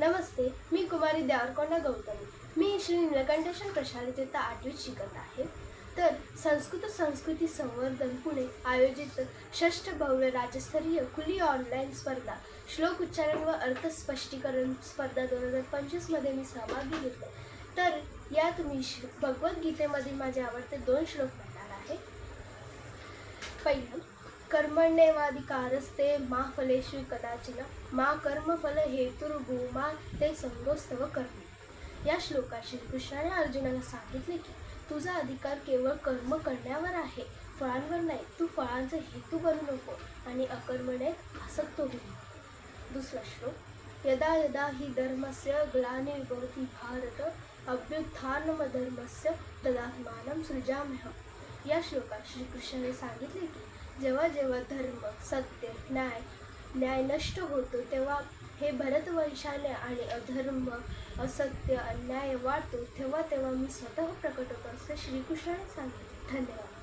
नमस्ते मी कुमारी देवरकोंडा गौतमी. मी श्री निलकंठेश्वर प्रशालेत इयत्ता आठवीत शिकत आहे. तर संस्कृत संस्कृती संवर्धन पुणे आयोजित षष्ठ भव्य राज्यस्तरीय खुली ऑनलाईन स्पर्धा श्लोक उच्चारण व अर्थ स्पष्टीकरण स्पर्धा दोन हजार पंचवीसमध्ये मी सहभागी घेतले. तर यात मी श्री भगवद्गीतेमधील माझे आवडते दोन श्लोक म्हणणार आहे. पहिलं कर्मण्येवाधिकारस्ते मा फलेषु कदाचित मा कर्मफल हेतुर्भू मा ते संगोस्तव कर्म। या श्लोकात श्रीकृष्णाने अर्जुनाला सांगितले की तुझा अधिकार केवळ कर्म करण्यावर आहे फळांवर नाही तू फळांचा हेतू बनू नको आणि अकर्मणे आसक्त होईल दुसरा श्लोक यदा यदा हि धर्मस्य ग्लानिर्भवति भारत अभ्युत्थानमधर्मस्य तदात्मानं सृजाम्यह या श्लोकात श्रीकृष्णाने सांगितले की जेव्हा जेव्हा धर्म सत्य न्याय न्याय नष्ट होतो तेव्हा हे भरतवंशाने आणि अधर्म असत्य अन्याय वाढतो तेव्हा तेव्हा मी स्वतः प्रकट होतो असं श्रीकृष्णाने सांगितले. धन्यवाद.